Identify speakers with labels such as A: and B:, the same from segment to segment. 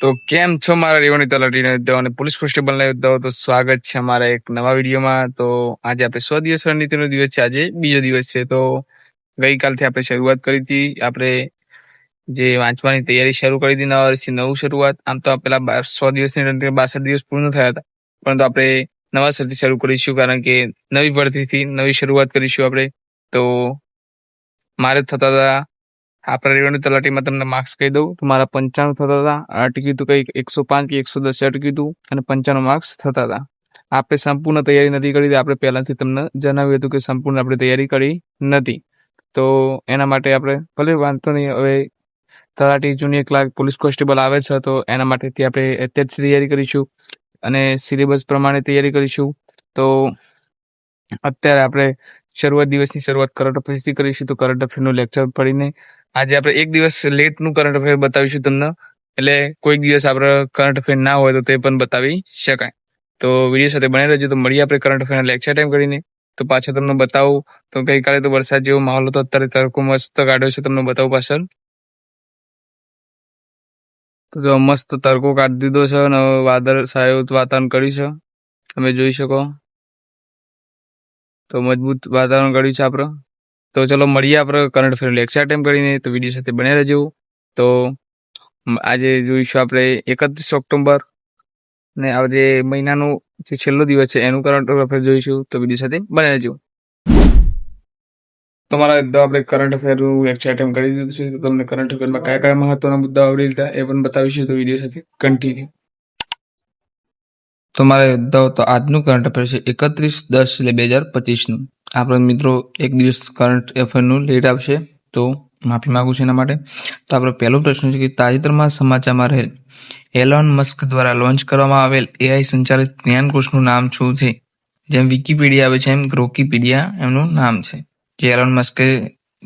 A: તો કેમ છો મારા રેવણી તલાટીના યોદ્ધાઓ અને પોલીસ કોન્સ્ટેબલના યોદ્ધાઓ તો સ્વાગત છે અમારા એક નવા વિડીયોમાં. તો આજે આપણે સો દિવસ રણનીતિનો દિવસ છે, આજે બીજો દિવસ છે. તો ગઈકાલથી આપણે શરૂઆત કરી હતી. આપણે જે વાંચવાની તૈયારી શરૂ કરી હતી, નવા વર્ષથી નવું શરૂઆત. આમ તો પેલા સો દિવસની રણનીતિ બાસઠ દિવસ પૂર્ણ થયા હતા. પરંતુ આપણે નવા સરથી શરૂ કરીશું, કારણ કે નવી ભરતીથી નવી શરૂઆત કરીશું આપણે. તો મારે થતા હતા આપણા રેવન્યુ તલાટીમાં તમને માર્ક્સ કહી દઉં. તો મારા પંચાણું થતા હતા. અટક્યું હતું કંઈક, એકસો પાંચ કે એકસો દસ અટક્યું હતું અને પંચાણું માર્ક્સ થતા હતા. આપણે સંપૂર્ણ તૈયારી નથી કરી આપણે પહેલાથી તમને જણાવ્યું હતું કે સંપૂર્ણ આપણે તૈયારી કરી નથી. તો એના માટે આપણે, ભલે વાંધો નહીં, હવે તલાટી જુનિયર ક્લાર્ક પોલીસ કોન્સ્ટેબલ આવે છે, તો એના માટેથી આપણે અત્યારથી તૈયારી કરીશું અને સિલેબસ પ્રમાણે તૈયારી કરીશું. તો અત્યારે આપણે શરૂઆત દિવસની શરૂઆત કરંટ અફેર્સથી કરીશું તો કરંટ અફેરનું લેક્ચર પડીને આજે આપણે એક દિવસ લેટનું કરંટ અફેર બતાવીશું તમને. એટલે કોઈક દિવસ આપણે કરંટ અફેર ના હોય તો તે પણ બતાવી શકાય. તો વીડિયો સાથે બને રહેજો, તો મળીએ આપણે કરંટ અફેરના લેક્ચર ટાઈમ કરીને. તો પાછળ તમને બતાવું, તો ગઈકાલે તો વરસાદ જેવો માહોલ હતો, અત્યારે તડકો મસ્ત કાઢ્યો છે, તમને બતાવું પાછળ. તો જો મસ્ત તડકો કાઢી દીધો છે અને વાદળ સારું વાતાવરણ કર્યું છે. તમે જોઈ શકો. તો મજબૂત વાતાવરણ કર્યું છે આપણે. તો ચલો મળીએ આપણે કરંટ અફેર લેક્ચર ટાઈમ કરીને, તો વીડિયો સાથે બને રહેજો. તો આજે જોઈશું આપણે એકત્રીસ ઓક્ટોબર ને આજે મહિનાનો જે છેલ્લો દિવસ છે, એનું કરંટ અફેર જોઈશું. તો વીડિયો સાથે બને રહેજો. તમારા બધા આપણે કરંટ અફેરનું લેક્ચર ટાઈમ કરી દીધું છે. તમને કરંટ અફેરમાં કયા કયા મહત્વના મુદ્દાઓ આવડી લીધા, એ પણ બતાવીશું તો વીડિયો સાથે કન્ટિન્યુ તો મારે યોદ્ધાઓ તો આજનું કરંટ અફેર છે એકત્રીસ દસ એટલે બે હજાર પચીસનું. આપણે મિત્રો એક દિવસ કરંટ અફેરનું લેટ આવશે, તો માફી માગું છું એના માટે. તો આપણો પહેલો પ્રશ્ન છે કે તાજેતરમાં સમાચારમાં રહેલ એલોન મસ્ક દ્વારા લોન્ચ કરવામાં આવેલ એઆઈ સંચાલિત જ્ઞાનકોશનું નામ શું છે? જેમ વિકીપીડિયા આવે છે એમ ગ્રોકીપીડિયા એમનું નામ છે. જે એલોન મસ્કે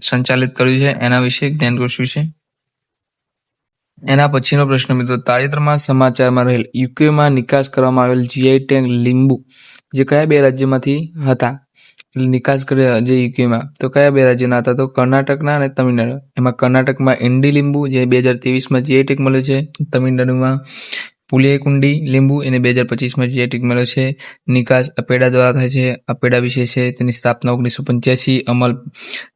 A: સંચાલિત કર્યું છે એના વિશે જ્ઞાનકોશ વિશે. એના પછીનો પ્રશ્ન મિત્રો, તાજેતરમાં સમાચારમાં રહેલ યુકેમાં નિકાસ કરવામાં આવેલ જીઆઈ ટેન્ક લીંબુ, જે કયા બે રાજ્યમાંથી હતા? નિકાસ કર્યા જે યુકેમાં, તો કયા બે રાજ્યના હતા? તો કર્ણાટકના અને તમિલનાડુ. એમાં કર્ણાટકમાં ઇન્ડી લીંબુ, જે બે હજાર ત્રેવીસમાં જીઆઈ ટેક મળ્યો છે, તમિલનાડુમાં પુલિયકુંડી, લીંબુ એને બે હજાર પચીસમાં જે ટીક મળ્યો છે, નિકાસ અપેડા દ્વારા થાય છે. અપેડા વિશે છે તેની સ્થાપના ઓગણીસો પંચ્યાસી, અમલ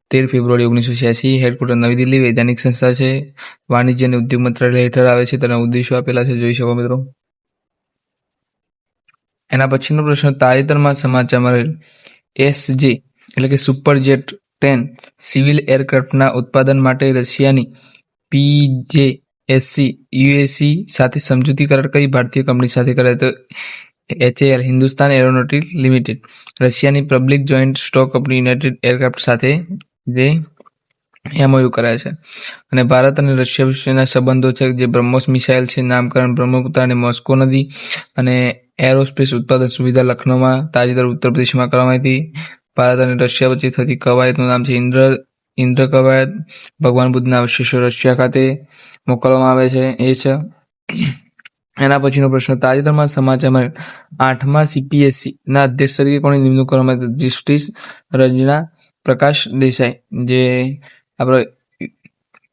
A: તેર ફેબ્રુઆરી ઓગણીસો છ્યાસી, હેડક્વાર્ટર નવી દિલ્હી વૈજ્ઞાનિક સંસ્થા છે. વાણિજ્ય અને ઉદ્યોગ મંત્રાલય હેઠળ આવે છે, તેના ઉદ્દેશો આપેલા છે, જોઈ શકો મિત્રો. એના પછીનો પ્રશ્ન, તાજેતરમાં સમાચારમાં રહેલ એસજે એટલે કે સુપર જેટ ટેન, સિવિલ એરક્રાફ્ટના ઉત્પાદન માટે રશિયાની પીજેએસસી યુએસી સાથે સમજૂતી કરાર કઈ ભારતીય કંપની સાથે કરાય તો એચએએલ હિન્દુસ્તાન એરોનોટિક લિમિટેડ, રશિયાની public joint stock company united aircraft સાથે જે એમઓયુ કરાય છે. અને ભારત અને રશિયા વિશેના સંબંધો છે જે બ્રહ્મોસ મિસાઇલ છે, નામકરણ બ્રહ્મપુત્ર અને મોસ્કો નદી અને એરોસ્પેસ ઉત્પાદન સુવિધા લખનૌમાં તાજેતર ઉત્તર પ્રદેશમાં કરવામાં આવી હતી. ભારત અને રશિયા વચ્ચે થતી કવાયતનું નામ છે ઇન્દ્ર ઇન્દ્ર કવાયત ભગવાન બુદ્ધના અવશેષો રશિયા ખાતે મોકલવામાં આવે છે. એ છે. એના પછીનો પ્રશ્ન, તાજેતરમાં સમાચારમાં આઠમા સીપીએસસી ના અધ્યક્ષ તરીકે કોની નિમણૂક કરવામાં આવી? જસ્ટિસ રંજના પ્રકાશ દેસાઈ, જે આપણે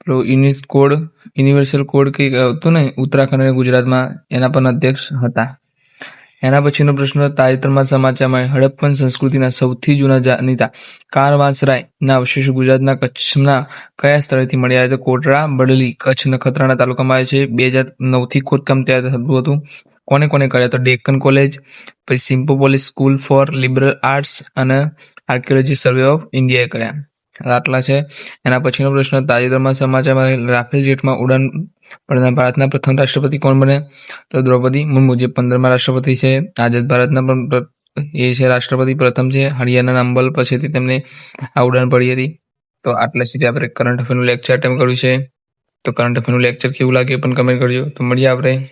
A: યુનિસ કોડ, યુનિવર્સલ કોડ કંઈક હતું ને ઉત્તરાખંડ અને ગુજરાતમાં, એના પણ અધ્યક્ષ હતા. એના પછીનો પ્રશ્ન તાજેતરમાં સમાચારમાં હડપ્પન સંસ્કૃતિના સૌથી જૂના જાણીતા કારવાસરાય ના અવશેષો ગુજરાતના કચ્છના કયા સ્થળેથી મળ્યા તો કોટરા, બડલી, કચ્છ નખત્રાણા તાલુકામાં આવે છે. બે હજાર નવથી ખોદકામ ત્યારે થતું હતું. કોને કોને કર્યા તો ડેક્કન કોલેજ, પછી સિમ્પોપોલિસ સ્કૂલ ફોર લિબરલ આર્ટ્સ અને આર્કિયોલોજી સર્વે ઓફ ઇન્ડિયાએ કર્યા. આટલા છે. એના પછીનો પ્રશ્ન, તાજેતરમાં સમાચારમાં રાફેલ જેટમાં ઉડાન ભરનાર ભારતના પ્રથમ રાષ્ટ્રપતિ કોણ બને? તો દ્રૌપદી મુર્મુ, જે પંદરમા રાષ્ટ્રપતિ છે. આઝાદ ભારતના પણ એ છે રાષ્ટ્રપતિ પ્રથમ છે. હરિયાણાના અંબલ પછીથી તેમને આ ઉડાન પડી હતી. તો આટલા સુધી આપણે કરંટ અફેરનું લેક્ચર અટેમ્પ કર્યું છે. તો કરંટ અફેરનું લેક્ચર કેવું લાગે પણ કમેન્ટ કરજો. તો મળીએ આપણે.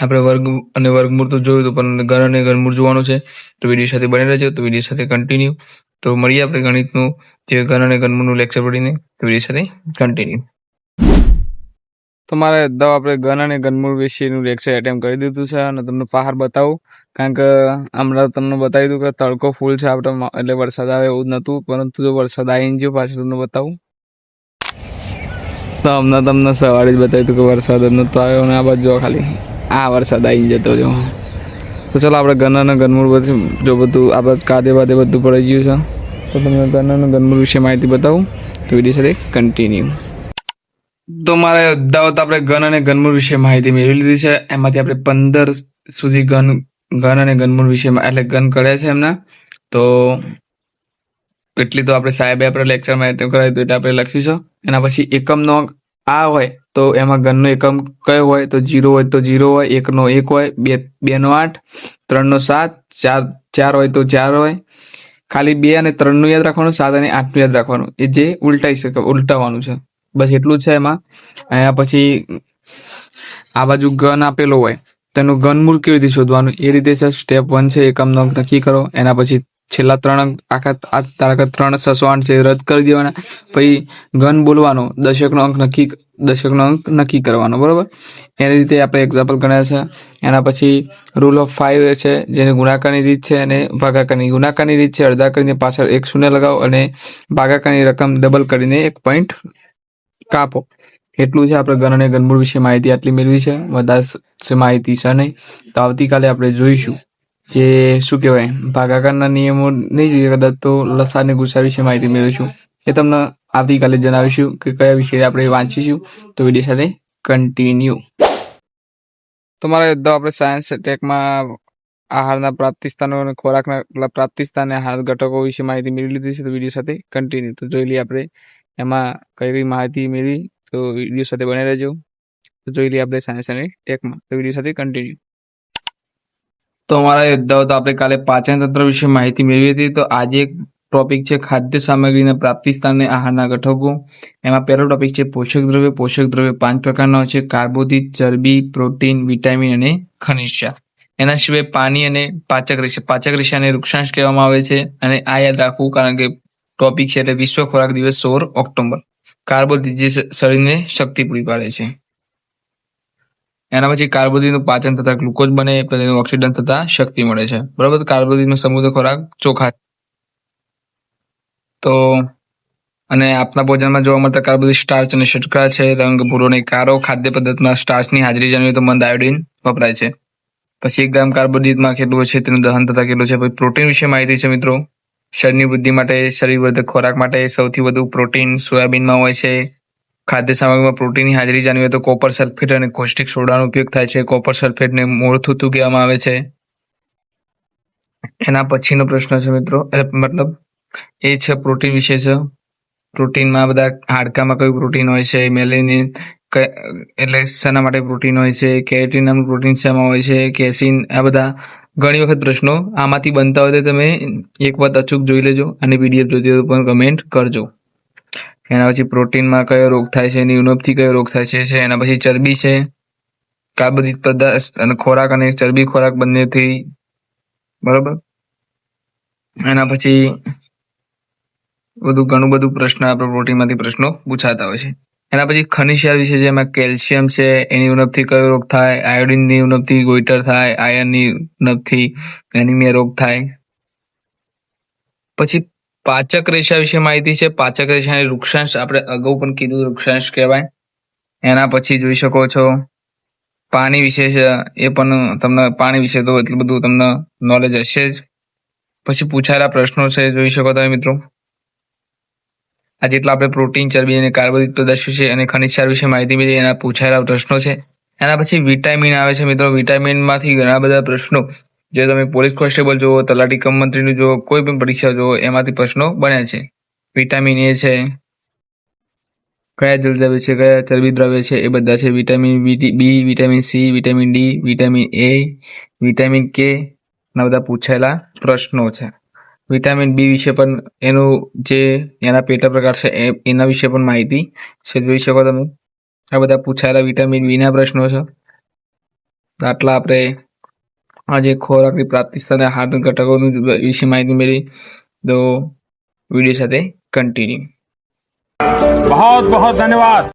A: આપણે વર્ગ અને વર્ગમૂળ તો જોયું હતું, પણ ઘર અને ઘરમૂળ જોવાનું છે. તો વીડિયો સાથે બની રહેજો. તો વીડિયો સાથે કન્ટિન્યુ તો મળીએ આપણે ગણિતનું જે ઘર અને ઘનમૂળનું લેક્ચર પડીને વીડિયો સાથે કન્ટિન્યુ તો મારે દવા આપણે ઘન અને ગનમૂળ વિશેનું લેક્ચર એટેમ્પ કરી દીધું છે અને તમને પહાર બતાવું. કારણ કે હમણાં તમને બતાવી દઉં કે તડકો ફૂલ છે, આપણે એટલે વરસાદ આવે એવું જ નહોતું. પરંતુ જો વરસાદ આવી ગયો, પાછું તમને બતાવું. તો હમણાં તમને સવારે જ બતાવ્યું હતું કે વરસાદ જ નહોતો આવ્યો અને આ બાજુ ખાલી આ વરસાદ આવી જતો રહ્યો. તો ચાલો આપણે ગન્નાના ગનમૂળ બધું, જો બધું આપણે કાદે બાદે બધું પડી ગયું છે. તો તમને ગન્નાના ગનમૂળ વિશે માહિતી બતાવું. તો વીડિયો સાથે કન્ટિન્યુ તો મારે અદાવત આપણે ગન અને ગનમૂળ વિશે માહિતી મેળવી લીધી છે. એમાંથી આપણે પંદર સુધી ગન ગન અને ગનમૂળ વિશે એટલે ગન કર્યા છે એમના. તો એટલી તો આપણે સાહેબે આપણે લેક્ચરમાં એટેમ્પ કરાવ્યું હતું એટલે આપણે લખ્યું છે. એના પછી એકમનો આ હોય તો એમાં ગનનો એકમ કયો હોય? તો જીરો હોય તો જીરો હોય, એકનો એક હોય, બે, બેનો આઠ, ત્રણનો સાત, ચાર ચાર હોય તો ચાર હોય. ખાલી બે અને ત્રણનું યાદ રાખવાનું, સાત અને આઠનું યાદ રાખવાનું. એ જે ઉલટાઈ શકે ઉલટાવવાનું છે. બસ એટલું છે એમાં. એના પછી આ બાજુ ગન આપેલો હોય, તેનું ઘનમૂળ કેવી રીતે શોધવાનું? એ રીતે છે સ્ટેપ વન છે, એકમનો. નક્કી કરો. એના પછી છેલ્લા ત્રણ આખા આ તારા ત્રણ છસો છે, રદ કરી દેવાના. પછી ગન બોલવાનો, દશકનો અંક નક્કી, દશકનો અંક નક્કી કરવાનો, બરોબર? એની રીતે આપણે એક્ઝામ્પલ ગણ્યા છે. એના પછી રૂલ ઓફ ફાઇવ છે, જેને ગુણાકારની રીત છે અને ભાગાકારની. ગુણાકારની રીત છે, અડધા કરીને પાછળ એક શૂન્ય લગાવો અને ભાગાકારની રકમ ડબલ કરીને એક પોઈન્ટ કાપો. એટલું છે આપણે ગણ અને ગનમૂળ વિશે માહિતી આટલી મેળવી છે. વધારે માહિતી છે નહીં. તો આવતીકાલે આપણે જોઈશું. જે શું કહેવાય, ભાગાકારના નિયમો નહીં જોઈએ કદાચ તો લસા અને ગુસ્સા વિશે માહિતી મેળવીશું. એ તમને આવતીકાલે જણાવીશું કે કયા વિષય આપણે વાંચીશું. તો વીડિયો સાથે કન્ટિન્યુ તમારે તો આપણે સાયન્સ ટેકમાં આહારના પ્રાપ્તિ સ્થાનો અને ખોરાકના પ્રાપ્તિ સ્થાન આહાર ઘટકો વિશે માહિતી મેળવી લીધી છે, તો વીડિયો સાથે કન્ટિન્યુ તો જોઈ લઈએ આપણે એમાં કઈ કઈ માહિતી મેળવી, તો વીડિયો સાથે બને રહેજો. તો જોઈ લઈએ આપણે સાયન્સ અને ટેકમાં તો વીડિયો સાથે કન્ટિન્યુ તો અમારા યોદ્ધાઓ તો આપણે કાલે પાચન તંત્ર વિશે માહિતી મેળવી હતી. તો આજે એક ટોપિક છે ખાદ્ય સામગ્રીના પ્રાપ્તિ સ્થાનને આહારના ઘટકો. એમાં પહેલો ટોપિક છે પોષક દ્રવ્ય. પોષક દ્રવ્ય પાંચ પ્રકારના હોય છે. કાર્બોદિત, ચરબી, પ્રોટીન, વિટામિન અને ખનિજા એના સિવાય પાણી અને પાચક રેશા પાચક રેશાને વૃક્ષાંશ કહેવામાં આવે છે અને આ યાદ રાખવું કારણ કે ટોપિક છે એટલે વિશ્વ ખોરાક દિવસ સોળ ઓક્ટોબર કાર્બોદિત જે શરીરને શક્તિ પૂરી પાડે છે. એના પછી કાર્બોદિતનું પાચન થતા ગ્લુકોઝ બને એનું ઓક્સિડન થતા શક્તિ મળે છે. બરાબર? કાર્બોદિતમાં સમૃદ્ધ ખોરાક ચોખા. તો, અને આપના ભોજનમાં જોવા મળતા કાર્બોદિત સ્ટાર્ચ અને શર્કરા છે, રંગ, ભૂરો અને કારો ખાદ્ય પદાર્થમાં સ્ટાર્ચની હાજરી જાણવી તો મંદ આયોડિન વપરાય છે. પછી એક ગ્રામ કાર્બોદિતમાં કેટલું છે, તેનું દહન થતા કેટલું છે, પછી પ્રોટીન વિશે માહિતી છે મિત્રો. શરીરની વૃદ્ધિ માટે, શરીરવર્ધક ખોરાક માટે સૌથી વધુ પ્રોટીન સોયાબીનમાં હોય છે ખાદ્ય સામગ્રીમાં પ્રોટીનની હાજરી જાણવી તો કોપર સલ્ફેટ અને કોસ્ટિક સોડાનો ઉપયોગ થાય છે. કોપર સલ્ફેટને મૂળ થૂતું કહેવામાં આવે છે. એના પછીનો પ્રશ્ન છે મિત્રો મતલબ એ છે પ્રોટીન વિશે છે. પ્રોટીનમાં બધા હાડકામાં કયું પ્રોટીન હોય છે? મેલેનિન એટલે શેના માટે પ્રોટીન હોય છે? કેરેટીન નામનું પ્રોટીન શેમાં હોય છે? કેસીન, આ બધા ઘણી વખત પ્રશ્નો આમાંથી બનતા હોય તો તમે એક વખત અચૂક જોઈ લેજો અને પીડીએફ જોતી હોય તો પણ કમેન્ટ કરજો. એના પછી પ્રોટીનમાં કયો રોગ થાય છે, એની ઉણપથી કયો રોગ થાય છે એના પછી ચરબી છે કાર્બોદિત પદાર્થ અને ખોરાક અને ચરબી ખોરાક બંનેથી, બરોબર? એના પછી બધું ઘણું બધું પ્રશ્ન આપણે પ્રોટીનમાંથી પ્રશ્નો પૂછાતા હોય છે. એના પછી ખનિશિયા વિશે એમાં કેલ્શિયમ છે, એની ઉણપથી કયો રોગ થાય, આયોડિનની ઉણપથી ગોઈટર થાય આયર્નની ઉણપથી એનિમિયા રોગ થાય. પછી પાચક રેશા વિશે માહિતી છે. પાચક રેશાની વૃક્ષાંશ આપણે અગાઉ પણ કીધું વૃક્ષાંશ કહેવાય. એના પછી જોઈ શકો છો. પાણી વિશે છે, એ પણ તમને પાણી વિશે તો એટલું બધું તમને નોલેજ હશે જ. પછી પૂછાયેલા પ્રશ્નો છે, જોઈ શકો તમે મિત્રો. આ જેટલા આપણે પ્રોટીન ચરબી અને કાર્બોદિત વિશે અને ખનિજ વિશે માહિતી મળી એના પૂછાયેલા પ્રશ્નો છે. એના પછી વિટામિન આવે છે મિત્રો. વિટામિનમાંથી ઘણા બધા પ્રશ્નો જે તમે પોલીસ કોન્સ્ટેબલ જુઓ, તલાટી કમ મંત્રીનું જુઓ, કોઈ પણ પરીક્ષા જુઓ, એમાંથી પ્રશ્નો બન્યા છે. વિટામિન એ છે, કયા જલદ્રવ્ય છે, કયા ચરબી દ્રવ્ય છે, એ બધા છે. Vitamin B vitamin C, vitamin D, vitamin A, vitamin K ના બધા પૂછાયેલા પ્રશ્નો છે. વિટામિન બી વિશે પણ એનું જે એના પેટા પ્રકાર છે એના વિશે પણ માહિતી છે. જોઈ શકો તમે. આ બધા પૂછાયેલા વિટામિન બીના પ્રશ્નો છે. આટલા આપણે આજે ખોરાકની પ્રાપ્તિ સ્થાને આહાર ઘટકોનું વિશે માહિતી મેળવી તો વિડીયો સાથે કન્ટિન્યુ
B: बहुत बहुत धन्यवाद